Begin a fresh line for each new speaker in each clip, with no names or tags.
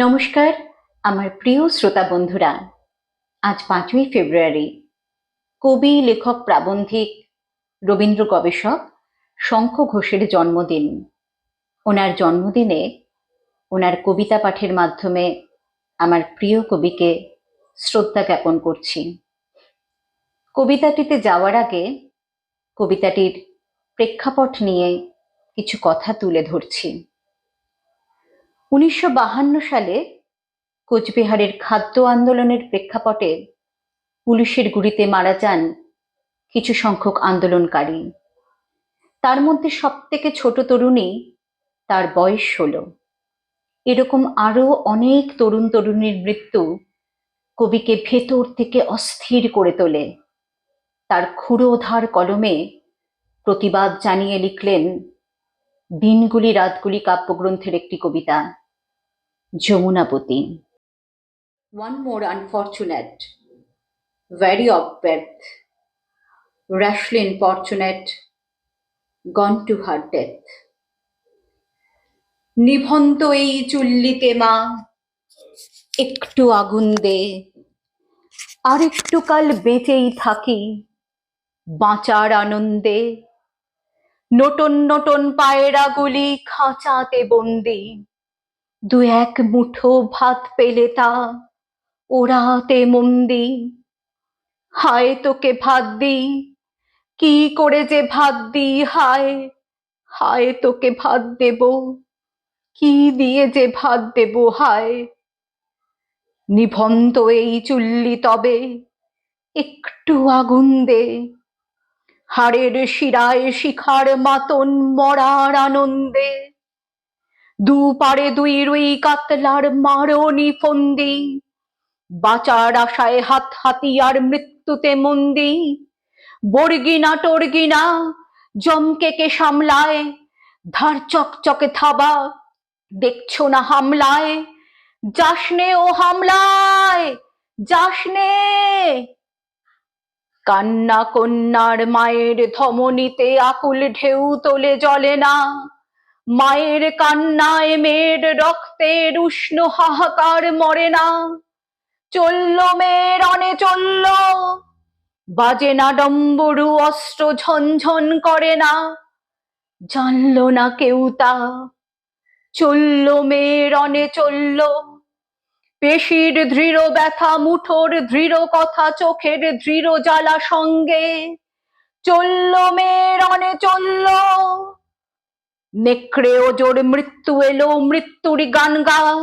নমস্কার, আমার প্রিয় শ্রোতা বন্ধুরা। আজ পাঁচই ফেব্রুয়ারি। কবি, লেখক, প্রাবন্ধিক, রবীন্দ্র গবেষক শঙ্খ ঘোষের জন্মদিন। ওনার জন্মদিনে ওনার কবিতা পাঠের মাধ্যমে আমার প্রিয় কবিকে শ্রদ্ধা জ্ঞাপন করছি। কবিতাটিতে যাওয়ার আগে কবিতাটির প্রেক্ষাপট নিয়ে কিছু কথা তুলে ধরছি। উনিশশো সালে কোচবিহারের খাদ্য আন্দোলনের প্রেক্ষাপটে পুলিশের গুলিতে মারা যান কিছু সংখ্যক আন্দোলনকারী। তার মধ্যে সব থেকে ছোট তরুণী তার বয়স হলো এরকম আরও অনেক তরুণ তরুণীর মৃত্যু কবিকে ভেতর থেকে অস্থির করে তোলে। তার ক্ষুরোধার কলমে প্রতিবাদ জানিয়ে লিখলেন দিনগুলি রাতগুলি কাব্যগ্রন্থের একটি কবিতা। Jamunabati one more unfortunate weary of birth rashly importunate, gone to death. নিভন্ত এই চুল্লিতে মা, একটু আগুন দে। আর একটু কাল বেঁচেই থাকি, বাঁচার আনন্দে। নটন নটন পায়রাগুলি খাঁচাতে বন্দি। দু এক মুঠো ভাত পেলে তা ওরাতে মন্দি। হায় তোকে ভাত দি কি করে যে ভাত দি হায় হায় তোকে ভাত দেব, কি দিয়ে যে ভাত দেব, হায়। নিভন্ত এই চুল্লি তবে একটু আগুন দে। হাড়ের শিরায় শিখার মাতন মরার আনন্দে। দু পারে দুই রুই কাতলার মারণি ফন্দি। বাঁচার আশায় হাত হাতিয়ার মৃত্যুতে মন্দি। বর্গিনা টর্গিনা জমকে কে সামলায়? ধার চকচকে থাবা, দেখছ না হামলায়? যাসনে ও হামলায় যাসনে কান্না কন্যার মায়ের ধমনীতে আকুল ঢেউ তোলে জলে না। মায়ের কান্নায় মেয়ের রক্তের উষ্ণ হাহাকার মরে না। চলল মেয়ের অনে চলল, বাজে না ডম্বরু, অস্ত্র ঝনঝন করে না। জানল না কেউ তা। চলল মেয়ের অনে চলল পেশির দৃঢ় ব্যথা, মুঠোর দৃঢ় কথা, চোখের দৃঢ় জ্বালা সঙ্গে। চলল মেয়ের অনে চলল। নেকড়ে ওজোর মৃত্যু এলো, মৃত্যুর গান গা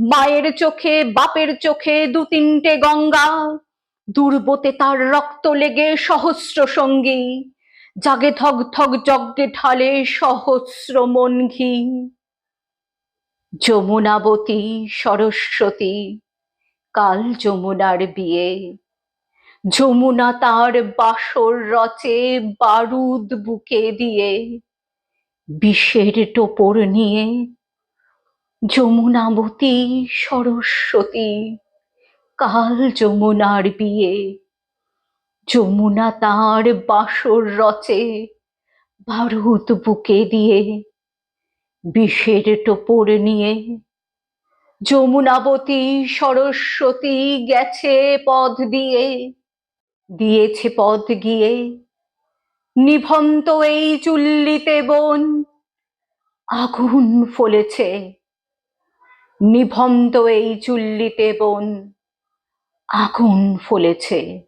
মায়ের চোখে, বাপের চোখে দু তিনটে গঙ্গা। দুর্বতে তার রক্ত লেগে সহস্র সঙ্গী। জাগে থগ থগ যজ্ঞে ঢালে সহস্র মন ঘি। যমুনাবতী সরস্বতী, কাল যমুনার বিয়ে। যমুনা তার বাসর রচে বারুদ বুকে দিয়ে। বিষের টোপর নিয়ে যমুনাবতী সরস্বতী, কাল যমুনার বিয়ে। যমুনা তার বাসর রচে বারুদ বুকে দিয়ে। বিষের টোপর নিয়ে। যমুনাবতী সরস্বতী গেছে পথ দিয়ে, দিয়েছে পথ গিয়ে। নিভন্ত এই চুল্লিতে বোন, আগুন ফলেছে। নিভন্ত এই চুল্লিতে বোন, আগুন ফলেছে।